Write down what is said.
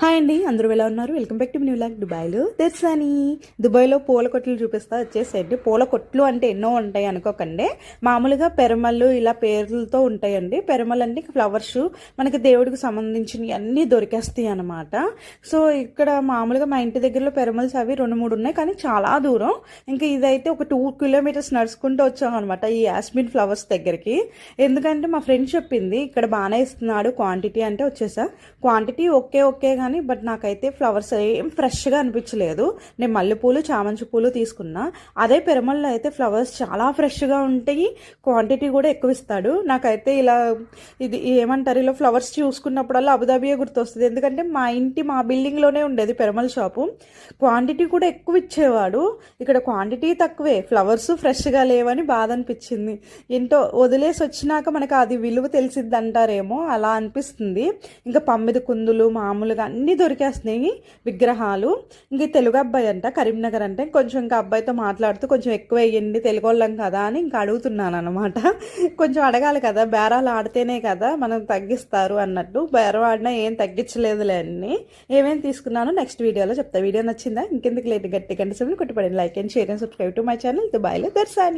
Hi అండి అందరూ ఎలా ఉన్నారు? Welcome back to new lock దుబాయ్లో తెర్సాని దుబాయ్లో పూల కొట్లు చూపిస్తా వచ్చేసేయండి. పూల కొట్లు అంటే ఎన్నో ఉంటాయి అనుకోకండి. మామూలుగా పెరమళ్ళు ఇలా పేర్లతో ఉంటాయండి. పెరమల్ అంటే ఫ్లవర్స్ మనకి దేవుడికి సంబంధించినవి అన్నీ దొరికేస్తాయి అనమాట సో ఇక్కడ మామూలుగా మా ఇంటి దగ్గరలో పెరమల్స్ అవి రెండు మూడు ఉన్నాయి. కానీ చాలా దూరం. ఇంకా ఇదైతే ఒక టూ కిలోమీటర్స్ నడుచుకుంటూ వచ్చాం అనమాట ఈ యాస్మిన్ ఫ్లవర్స్ దగ్గరికి. ఎందుకంటే మా ఫ్రెండ్ చెప్పింది ఇక్కడ బాగానే ఇస్తున్నాడు క్వాంటిటీ అంటే వచ్చేసా. క్వాంటిటీ ఓకే ఓకే కానీ బట్ నాకైతే ఫ్లవర్స్ ఏం ఫ్రెష్గా అనిపించలేదు. నేను మల్లెపూలు చామంతి పూలు తీసుకున్నా. అదే పెరమల్లో అయితే ఫ్లవర్స్ చాలా ఫ్రెష్గా ఉంటాయి. క్వాంటిటీ కూడా ఎక్కువ ఇస్తాడు. నాకైతే ఇలా ఇది ఏమంటారు ఇలా ఫ్లవర్స్ చూసుకున్నప్పుడల్లా అబుదాబియే గుర్తొస్తుంది. ఎందుకంటే మా ఇంటి మా బిల్డింగ్లోనే ఉండేది పెరమల్ షాపు. క్వాంటిటీ కూడా ఎక్కువ ఇచ్చేవాడు. ఇక్కడ క్వాంటిటీ తక్కువే. ఫ్లవర్స్ ఫ్రెష్గా లేవని బాధ అనిపించింది. ఏంటో వదిలేసి వచ్చినాక మనకు అది విలువ తెలిసిద్ది అంటారేమో అలా అనిపిస్తుంది. ఇంకా పమ్మిది కుందులు మామూలుగా అన్నీ దొరికేస్తున్నాయి విగ్రహాలు. ఇంక తెలుగు అబ్బాయి అంట కరీంనగర్ అంటే కొంచెం ఇంకా అబ్బాయితో మాట్లాడుతూ కొంచెం ఎక్కువ అయ్యింది తెలుగు వాళ్ళం కదా అని ఇంకా అడుగుతున్నాను అనమాట కొంచెం అడగాలి కదా బేరాలు ఆడితేనే కదా మనం తగ్గిస్తారు అన్నట్టు. బేరం ఆడినా ఏం తగ్గించలేదులే అన్ని. ఏమేమి తీసుకున్నాను నెక్స్ట్ వీడియోలో చెప్తా. వీడియో నచ్చిందా? ఇంకెందుకు లేదు గట్టి గంట సమయం కొట్టుపడండి like and share and subscribe to my channel. దుబాయ్లో దర్శాని.